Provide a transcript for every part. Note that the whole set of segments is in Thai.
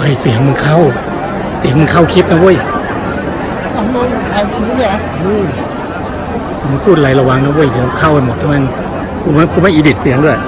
ไอเสียงมึงเข้า เสียงมึงเข้าคลิปนะเว้ยทำโดนถ่ายคลิปเหรอมึงพูดอะไรระวังนะเว้ยเดี๋ยวเข้าไปหมดทั้งนั้นกูไม่กูไม่อีดิทเสียงด้วย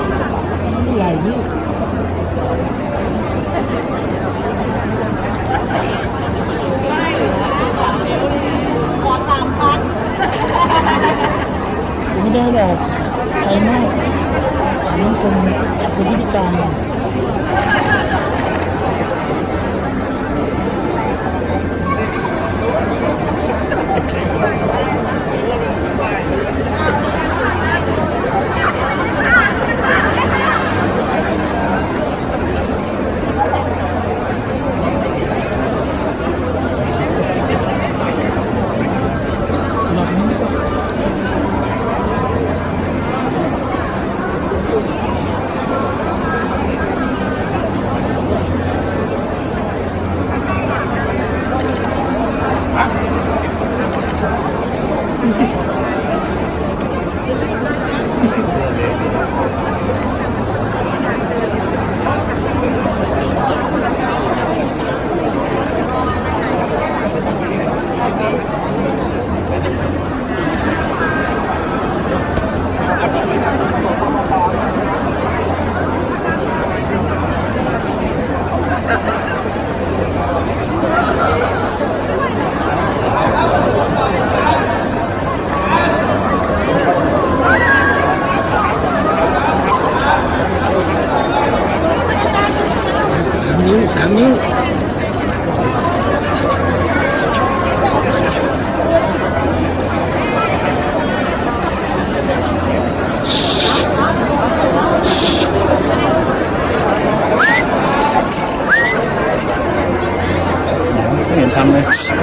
เห็น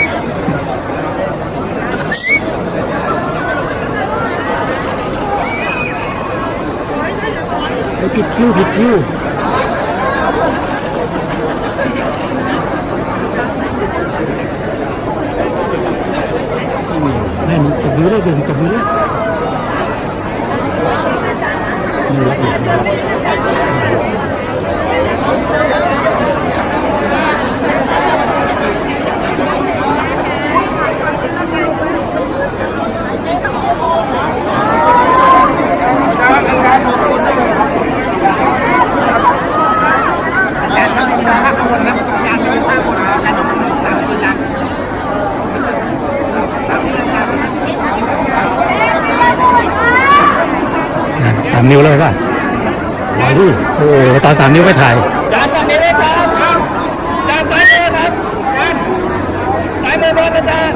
ทำเลยไปผิดคิวผิดคิวแม่มึงตบมือได้เดินตบมือได้นี่ละเอียดนะนั่นสามนิ้วเลยป่ะไหวดิโอ้โหตอน สามนิ้วไปถ่าย จานฝั่งนี้เลยครับจานซ้ายมือครับจานซ้ายมือบอลนะจาน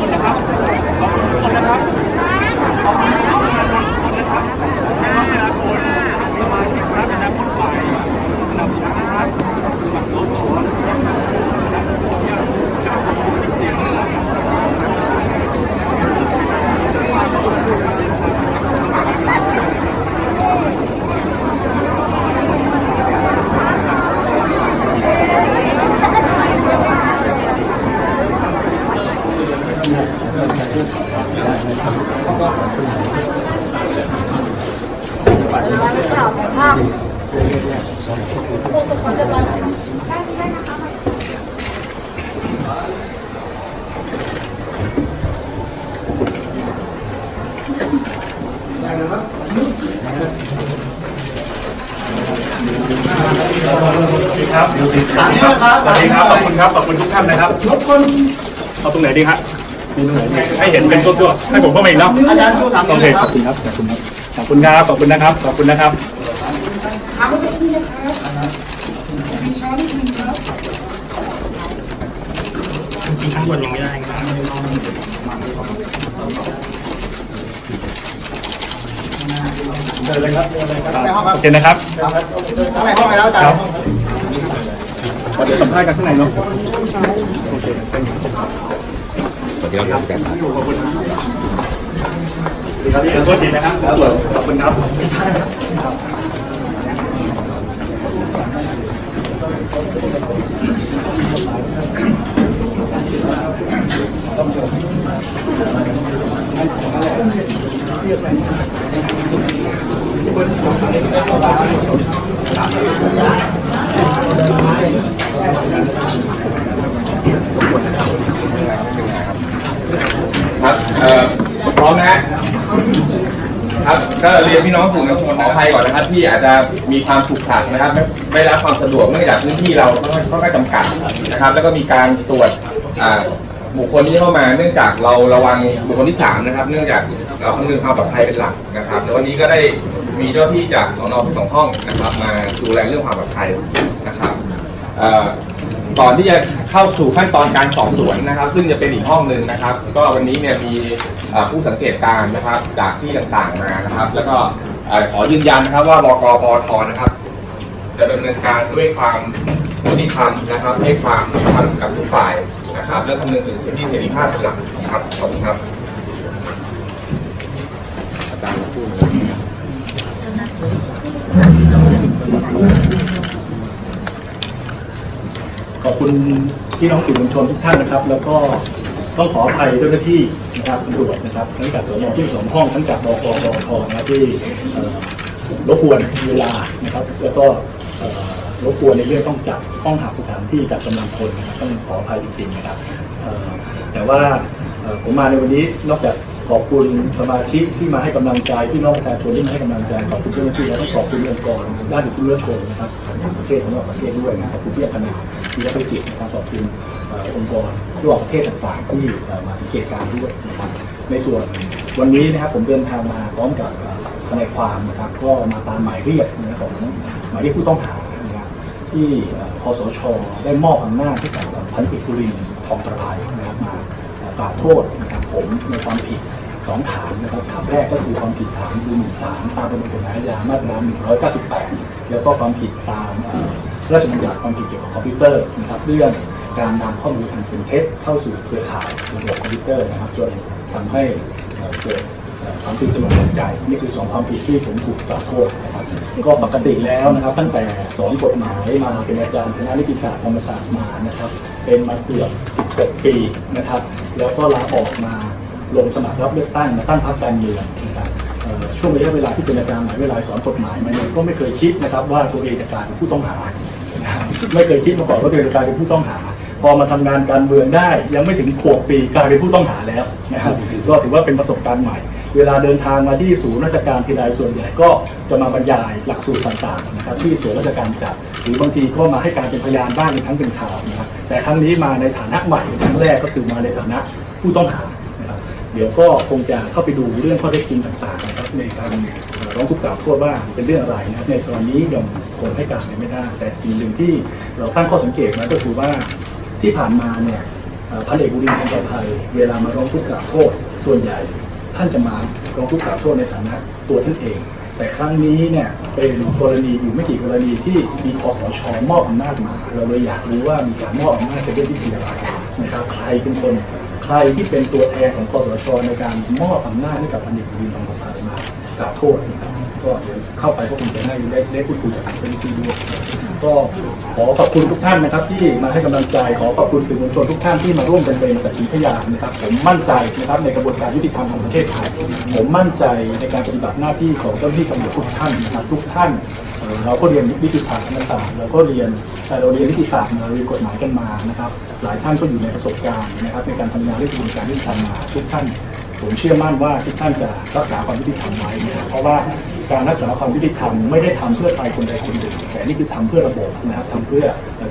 ครับ สวัสดีครับ ขอบคุณครับ ขอบคุณทุกท่านนะครับทุกคนเอาตรงไหนดีครับ ให้เห็นเป็นตัวๆให้ผมเข้ามาอีกเนาะอาจารย์ชูสามโอเคขอบคุณครับขอบคุณครับขอบคุณครับขอบคุณนะครับขอบคุณนะครับจริงๆข้างบนยังไม่ได้ครับเชิญเลยครับเชิญเลยครับในห้องครับโอเคนะครับข้างในห้องแล้วอาจารย์เดี๋ยวสัมภาษณ์กันข้างในเนาะโอเค ขอบคุณครับขอบคุณครับพี่ขอโทษทีนะครับขอบคุณครับ ครับเอ่อพร้อมนะฮะครับก็เรียนพี่น้องสื่อมวลชนขออภัยก่อนนะครับ ที่อาจจะมีความขรุกขระนะครับไม่ไม่ได้รับความสะดวกเนื่องจากพื้นที่เราค่อนข้างจำกัดนะครับ แล้วก็มีการตรวจอ่าบุคคลที่เข้ามาเนื่องจากเราระวังบุคคลที่สามนะครับ เนื่องจากเราคำนึงความปลอดภัยเป็นหลักนะครับแล้ววันนี้ก็ได้มีเจ้าที่จากสนที่สองห้องนะครับ มาดูแลเรื่องความปลอดภัยนะครับเอ่อ ก่อนที่จะเข้าสู่ขั้นตอนการสอบสวนนะครับ ซึ่งจะเป็นอีกห้องหนึ่งนะครับ ก็วันนี้เนี่ยมีผู้สังเกตการณ์นะครับจากที่ต่างๆมานะครับ แล้วก็ขอยืนยันนะครับว่าบกปทนะครับ จะดำเนินการด้วยความยุติธรรมนะครับให้ความยุติธรรมกับทุกฝ่ายนะครับและคำนึงถึงสิทธิเสรีภาพเป็นหลักครับขอบคุณครับ ขอบคุณพี่น้องสื่อมวลชนทุกท่านนะครับ แล้วก็ต้องขออภัยเจ้าหน้าที่นะครับตำรวจนะครับทั้งจากสนที่สองห้องทั้งจากบกปทนะที่รบกวนเวลานะครับ แล้วก็รบกวนในเรื่องต้องจัดต้องหาสถานที่จัดกำลังคนนะครับต้องขออภัยจริงๆนะครับแต่ว่าผมมาในวันนี้นอกจาก ขอบคุณสมาชิกที่มาให้กำลังใจพี่น้องประชาชนที่มาให้กำลังใจขอบคุณเจ้าหน้าที่แล้วก็ขอบคุณองค์กรด้านสิทธิมนุษยชนนะครับของประเทศของนอกประเทศด้วยนะครับขอบคุณพี่อคณาพี่รัตจิตนะครับขอบคุณองค์กรทั่วประเทศต่างๆที่มาสังเกตการณ์ด้วยนะครับในส่วนวันนี้นะครับผมเดินทางมาพร้อมกับเอ่อทนายความนะครับก็มาตามหมายเรียกนะของหมายเรียกผู้ต้องหานะครับที่คอสชได้มอบอำนาจให้กับพันธุ์กุลินทองประภัยนะครับมา ล่าวโทษนะครับผมในความผิดสองฐานนะครับฐานแรกก็คือความผิดฐานดูหมิ่นศาลตามประมวลกฎหมายอาญามาตรา198 แล้วก็ความผิดตามพระราชบัญญัติความผิดเกี่ยวกับคอมพิวเตอร์นะครับเรื่องการนำข้อมูลอันเป็นเท็จเข้าสู่เครือข่ายระบบคอมพิวเตอร์นะครับจนทำให้เกิด เอ่อความตื่นตระหนใจ นี่คือสองความผิดที่ผมถูกกล่าวโทษนะครับก็ปกติแล้วนะครับตั้งแต่สอนกฎหมายมาเป็นอาจารย์คณะนิติศาสตร์ธรรมศาสตร์มานะครับเป็นมาเกือบ16 ปีนะครับ แล้วก็ลาออกมาลงสมัครรับเลือกตั้งมาตั้งพรรคการเมืองนะครับช่วงระยะเวลาที่เป็นอาจารย์หมาวิทยาสอนกฎหมายมาเนี่ยก็ไม่เคยคิดนะครับว่าตัวเองจะกลายเป็นผู้ต้องหา ไม่เคยคิดมาก่อนว่าตัวเองจะกลายเป็นผู้ต้องหาพอมาทำงานการเมืองได้ ยังไม่ถึงขวบปีกลายเป็นผู้ต้องหาแล้วนะครับก็ถือว่าเป็นประสบการณ์ใหม่ เวลาเดินทางมาที่ศูนย์ราชการทีไรส่วนใหญ่ก็จะมาบรรยายหลักสูตรต่างๆนะครับที่ส่วนราชการจัดหรือบางทีก็มาให้การเป็นพยานบ้างเป็นครั้งเป็นข่าวนะครับแต่ครั้งนี้มาในฐานะใหม่ครั้งแรกก็คือมาในฐานะผู้ต้องหานะครับเดี๋ยวก็คงจะเข้าไปดูเรื่องข้อเท็จจริงต่างๆนะครับในการร้องทุกข์กล่าวโทษว่าเป็นเรื่องอะไรนะครับในตอนนี้ยังคงให้การไม่ได้ แต่สิ่งหนึ่งที่เราตั้งข้อสังเกตไว้ก็คือว่าที่ผ่านมาเนี่ยพันเอกบุรินทร์คำประภัยเวลามาร้องทุกข์กล่าวโทษส่วนใหญ่านจะมาร้องทุกข์กล่าวโทษในฐานะตัวท่านเอง แต่ครั้งนี้เนี่ยเป็นกรณีอยู่ไม่กี่กรณีที่มีคอสชมอบอำนาจมา เราเลยอยากรู้ว่ามีการมอบอำนาจจะด้วยวิธีอะไรนะครับใครเป็นคนใครที่เป็นตัวแทนของคอสชในการมอบอำนาจให้กับพันเอกประยุทธ์ทองประภามา กล่าวโทษนะครับก็เดี๋ยวเข้าไปก็คงจะได้ได้ได้พูดคุยกับเจ้าหน้าที่ด้วยก็ขอขอบคุณทุกท่านนะครับที่มาให้กำลังใจขอขอบคุณสื่อมวลชนทุกท่านที่มาร่วมกันเป็นสักขีพยานนะครับผมมั่นใจนะครับในกระบวนการยุติธรรมของประเทศไทยผมมั่นใจในการปฏิบัติหน้าที่ของเจ้าหน้าที่ตำรวจทุกท่านนะครับทุกท่าน เราก็เรียนวิทยาศาสตร์ธรรมศาสตร์เราก็เรียนแต่เราเรียนนิติศาสตร์มาเรียนกฎหมายกันมานะครับ หลายท่านก็อยู่ในประสบการณ์นะครับ ในการทำงานเรื่องกระบวนการยุติธรรมมาทุกท่านผมเชื่อมั่นว่าทุกท่านจะรักษาความยุติธรรมไว้นะครับเพราะว่าการรักษาความยุติธรรมไม่ได้ทำเพื่อใครคนใดคนหนึ่งแต่นี่คือทำเพื่อระบบนะครับทำเพื่อ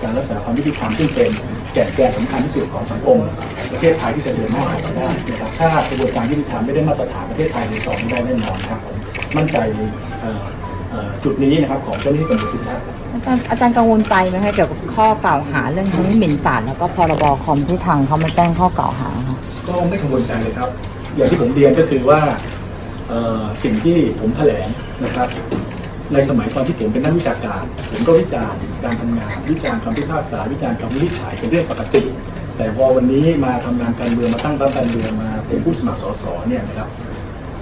การรักษาความยุติธรรมซึ่งเป็นแก่นแก่นสำคัญที่สุดของสังคมประเทศไทยที่จะเดินหน้าต่อไปได้นะครับถ้ากระบวนการยุติธรรมไม่ได้มาตรฐานประเทศไทยในต่อไม่ได้แน่นอนครับผมมั่นใจ จุดนี้นะครับของเจ้าหน้าที่ตำรวจทุกท่านอาจารย์อาจารย์กังวลใจไหมคะเกี่ยวกับข้อกล่าวหาเรื่องทั้งหมิ่นศาลแล้วก็พรบคอมที่ทางเขามาแจ้งข้อกล่าวหาค่ะก็ไม่กังวลใจเลยครับ อย่างที่ผมเรียนก็คือว่าเเอ่อสิ่งที่ผมแถลงนะครับ ในสมัยตอนที่ผมเป็นนักวิชาการ ผมก็วิจารณ์การทำงาน วิจารณ์คำพิพากษาวิจารณ์คำวินิจฉัยเป็นเรื่องปกติ แต่พอวันนี้มาทำงานการเมืองมาตั้งรับการเมืองมาเป็นผู้สมัครสสเนี่ยนะครับ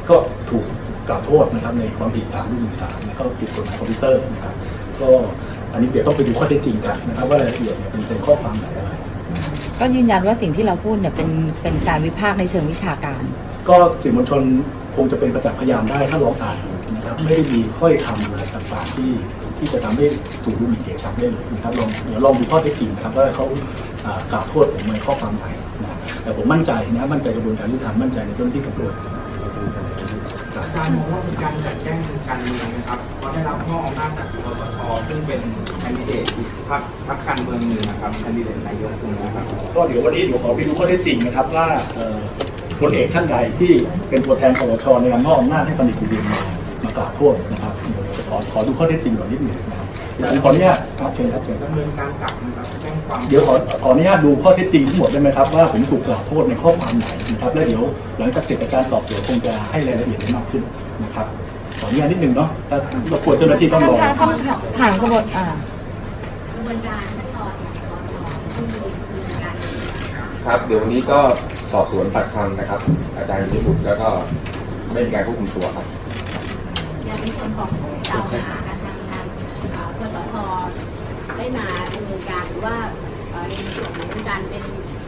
ก็ถูก กล่าวโทษนะครับในความผิดฐานวินิสารแล้วก็ผิดกฎหมายคอมพิวเตอร์นะครับก็อันนี้เดี๋ยวต้องไปดูข้อเท็จจริงกันนะครับ ว่ารายละเอียดเนี่ยเป็นเป็นข้อความไหนอะไรก็ยืนยันว่าสิ่งที่เราพูดเนี่ยเป็นเป็นการวิพากษ์ในเชิงวิชาการ ก็สื่อมวลชนคงจะเป็นประจักษ์พยานได้ถ้าลองอ่านดูนะครับไม่ได้มีถ้อยคำอะไรต่างๆที่ที่จะทำให้ถูกดูหมิ่นเกียรติชังได้เลยนะครับลองเดี๋ยวลองดูข้อเท็จจริงนะครับว่าเขาอ่ากล่าวโทษผมในข้อความไหนนะแต่ผมมั่นใจนะครับมั่นใจกระบวนการยุติธรรมมั่นใจในเจ้าหน้าที่ตำรวจ กาจารย์มองว่าเป็นการจัดแจ้งทางการเมืองนะครับเพราะได้รับมอบอำนาจจากคอสชซึ่งเป็นแคนดิเดตอีกพรรคพรรคการเมืองหนึ่งนะครับแคนดิเดตนายกตรงนี้นะครับก็เดี๋ยววันนี้เดี๋ยวขอไปดูข้อเท็จจริงนะครับว่าคนเอกท่านใดที่เป็นตัวแทนคอสชในการมอบอำนาจให้ปณิตกุลมามากล่าวโทษนะครับขอขอดูข้อเท็จจริงก่อนนิดหนึ่งนะครับ ผมขออนุญาตครับเชิญครับเชิญครับดำเนินการกลับนะครับแจ้งความเดี๋ยวขอขออนุญาตดูข้อเท็จจริงทั้งหมดได้ไหมครับว่าผมถูกกล่าวโทษในข้อความไหนนะครับแล้วเดี๋ยวหลังจากเสร็จจากการสอบสวนคงจะให้รายละเอียดได้มากขึ้นนะครับขออนุญาตนิดนึงเนาะถ้ารบกวนเจ้าหน้าที่ต้องรอท่านคะต้องถามกระบวนอ่ากระบวนการขั้นตอนของกรที่มีการครับเดี๋ยววันนี้ก็สอบสวนปากคำนะครับ อาจารย์วิบุตรแล้วก็ไม่มีการควบคุมตัวครับอย่างในส่วนของผู้กล่าวหา กสชได้มาดำเนินการหรือว่าเอ่อในส่วนของการเป็น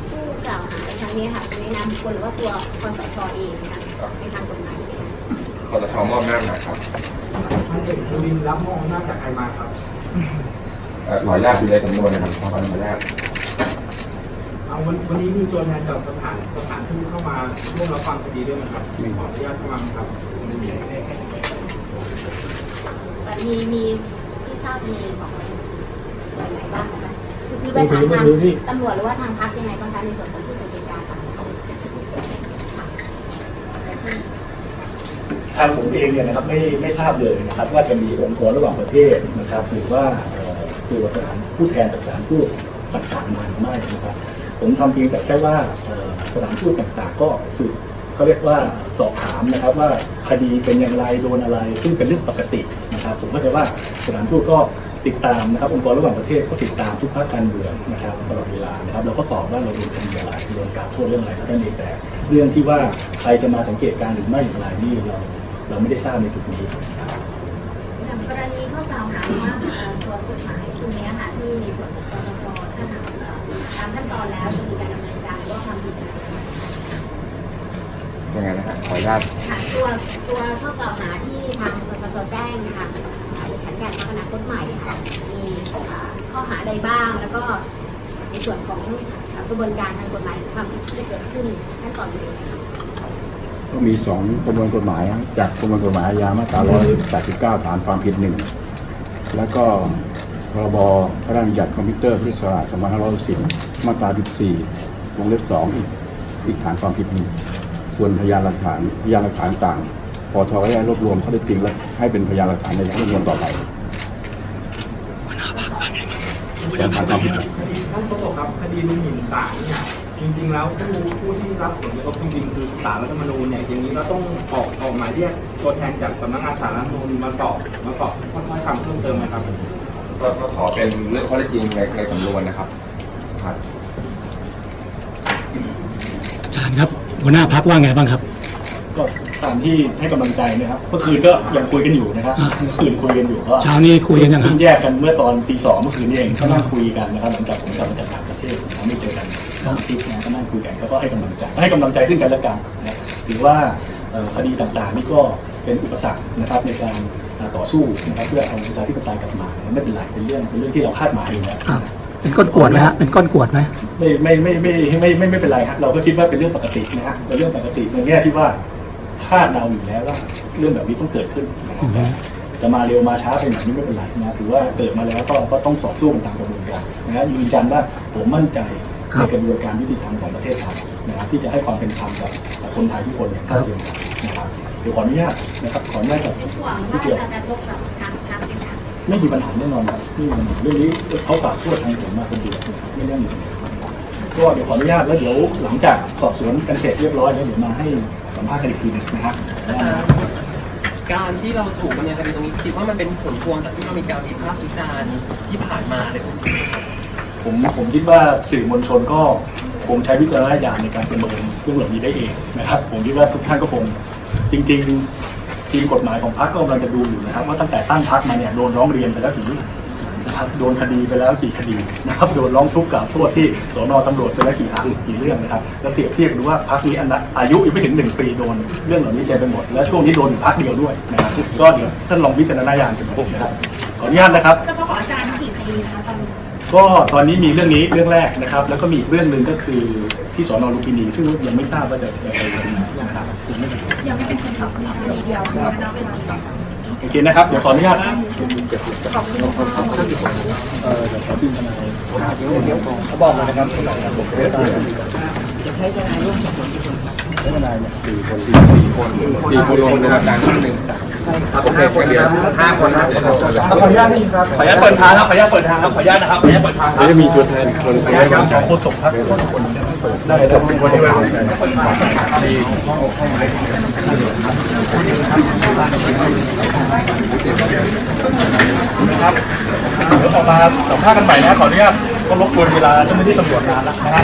ผู้กล่าวหาในครั้งนี้ค่ะเป็นในนามบุคคลหรือว่าตัวกสชเองนะคะในทางกฎหมายเอง คอสชมอบหน้าจมาครับท่านเอกทวินรับมอบอำนาจจากใครมาครับ เอ่อขออนุญาตอยู่ในสำนวนนะครับขออนุญาตเอาวันวันนี้มีตัวแทนจากสถานสถานที่เข้ามาร่วมรับฟังคดีด้วยนะครับขออนุญาตเข้ามาครับ แต่มีมี ที่ทราบมีของหน่วยไหนบ้างนะคะคือมีประสานทางตำรวจหรือว่าทางพักยังไงบ้างคะในส่วนของผู้สังเกตการณ์ค่ะทางผมเองเนี่ยนะครับไม่ไม่ทราบเลยนะครับ ว่าจะมีองค์กรระหว่างประเทศนะครับหรือว่าเอ่อตัวสถานผู้แทนจากสถานทูตต่างๆมาหรือไม่นะครับ ผมทำเพียงแต่แค่ว่าเอ่อสถานทูตต่างๆ ก็สืบ เขาเรียกว่าสอบถามนะครับว่าคดีเป็นอย่างไรโดนอะไร ซึ่งเป็นเรื่องปกตินะครับ ผมก็จะว่าสถานทูตก็ติดตามนะครับองค์กรระหว่างประเทศก็ติดตามทุกภาคการเมืองนะครับตลอดเวลานะครับเราก็ตอบว่าเราโดนคดีอะไรโดนกล่าวโทษเรื่องอะไรเท่านั้นเองแต่ เรื่องที่ว่าใครจะมาสังเกตการณ์หรือไม่อย่างไรนี่เราเราไม่ได้ทราบในจุดนี้อย่างกรณีข้อกล่าวหาว่า ยังไงนะฮะขออนุญาตค่ะตัวตัวข้อกล่าวหาที่ทางกสชแจ้งนะคะในขันการพัฒนาคตใหม่ค่ะมีเอ่อข้อหาใดบ้างแล้วก็ในส่วนของเอ่อกระบวนการทางกฎหมายความผิดที่จะเกิดขึ้นขั้นตอนนี้นะคะก็มีสองประมวลกฎหมายครับจากประมวลกฎหมายอาญามาตรา189ฐานความผิดหนึ่งแล้วก็พรบพระราชบัญญัติคอมพิวเตอร์พุทธศักราช2510มาตรา 14 วงเล็บ 2 อีกอีกฐานความผิดหนึ่ง ส่วนพยานหลักฐานพยานหลักฐานต่างปทก็ได้รวบรวมข้อเท็จจริงและให้เป็นพยานหลักฐานในชั้นรวมต่อไปส่วนฐานความผิดคดีท่านโฆษกครับคดีดูหมิ่นศาลเนี่ยจริงๆแล้วผู้ผู้ที่รับผลกระทบจริงๆคือศาลรัฐธรรมนูญเนี่ยอย่างนี้เราต้องออกออกหมายเรียกตัวแทนจากสำนักงานศาลรัฐธรรมนูญมาสอบมาสอบข้อคำเพิ่มเติมไหมครับก็ก็ขอเป็นเรื่องข้อเท็จจริงในในสำนวนนะครับครับ หัวหน้าพักว่าไงบ้างครับ ก็ตามที่ให้กำลังใจนะครับเมื่อคืนก็ยังคุยกันอยู่นะครับอ่าเมื่อคืนคุยกันอยู่ก็เช้านี้คุยกันยังคเพิ่รับงแยกกันเมื่อตอนตีสองเมื่อคืนนี้เองก็นั่งคุยกันนะครับหลังจากผมกลับมาจากต่างประเทศเราไม่เจอกันสองอาทิตย์นะก็นั่งคุยกันแล้วก็ให้กำลังใจให้กำลังใจซึ่งกันและกันนะถือว่าเอ่อคดีต่างๆนี่ก็เป็นอุปสรรคนะครับในการอ่าต่อสู้นะครับเพื่อเอาประชาธิปไตยกลับมาไม่เป็นไรเป็นเรื่องเป็นเรื่องที่เราคาดหมายอยู่แล้ว ครับ เป็นก้อนกวดไหมฮะเป็นก้อนกวดไหมไม่ไม่ไม่ไม่ไม่ไม่ไม่เป็นไรครับเราก็คิดว่าเป็นเรื่องปกตินะฮะเป็นเรื่องปกติในแง่ที่ว่าคาดเดาอยู่แล้วว่าเรื่องแบบนี้ต้องเกิดขึ้นนะครับอือฮึจะมาเร็วมาช้าเป็นแบบนี้ไม่เป็นไรนะถือว่าเกิดมาแล้วก็ก็ต้องต่อสู้กันตามกระบวนการนะครับยืนยันว่าผมมั่นใจในกระบวนการยุติธรรมของประเทศไทยนะครับที่จะให้ความเป็นธรรมกับคนไทยทุกคนอย่างเท่าเทียมกันนะครับเดี๋ยวขออนุญาตนะครับขออนุญาตกับหวังพี่ว่าเกียว ไม่มีปัญหาแน่นอนครับไม่มีปัญหาเรื่องนี้เขาฝากโทษทางผมมาคนเดียวไม่เรื่องอื่นก็เดี๋ยวขออนุญาตแล้วเดี๋ยวหลังจากสอบสวนกันเสร็จเรียบร้อยแล้วเดี๋ยวมาให้สัมภาษณ์กันอีกทีหนึงนะครับอาจารย์การที่เราถูกดำเนินคดีตรงนี้คิดว่ามันเป็นผลพวงจากที่เรามีการวิพากษ์วิจารณ์ที่ผ่านมาเลยคุณผมผมคิดว่าสื่อมวลชนก็คงใช้วิจารณญาณในการประเมินเรื่องเหล่านี้ได้เองนะครับ ผมคิดว่าทุกท่านก็คงจริง ๆ ทีมกฎหมายของพรรคก็กำลังจะดูอยู่นะครับว่าตั้งแต่ตั้งพรรคมาเนี่ยโดนร้องเรียนไปแล้วกี่เรื่องนะครับโดนคดีไปแล้วกี่คดีนะครับโดนร้องทุกข์กล่าวโทษที่สนตำรวจไปแล้วกี่ครั้งกี่เรื่องนะครับแล้วเปรียบเทียบดูว่าพรรคนี้อันอายุยังไม่ถึงหนึ่งปีโดนเรื่องเหล่านี้เต็มไปหมด แล้วช่วงนี้โดนอยู่พรรคเดียวด้วยนะครับก็เดี๋ยวท่านลองพิจารณญาณกันดูนะครับขออนุญาตนะครับเฉพาะของอาจารย์กี่คดีนะคะตอนนี้ ก็ตอนนี้มีเรื่องนี้เรื่องแรกนะครับ แล้วก็มีอีกเรื่องหนึ่งก็คือที่สอนอลุมพินีซึ่งยังไม่ทราบว่าจะจะไปถึงไหนนะครับยังไม่ยังไม่เป็นคนตอบคดีเดียวโอเคนะครับเดี๋ยวขออนุญาตสี่คนรวมรวมการท่านหนึ่งโอเค ไม่เดี๋ยวห้าคนนะขออนุญาตนี่ครับขออนุญาตเปิดทางครับขออนุญาตเปิดทางครับขออนุญาตนะครับขออนุญาตเปิดทางครับจะมีตัวแทนคนขออนุญาตครับของโฆษกครับได้ได้เป็นคนที่ว่าครับเดี๋ยวออกมาสัมภาษณ์กันใหม่นะขออนุญาตก็รบกวนเวลาเจ้าหน้าที่ตำรวจนานแล้วนะฮะ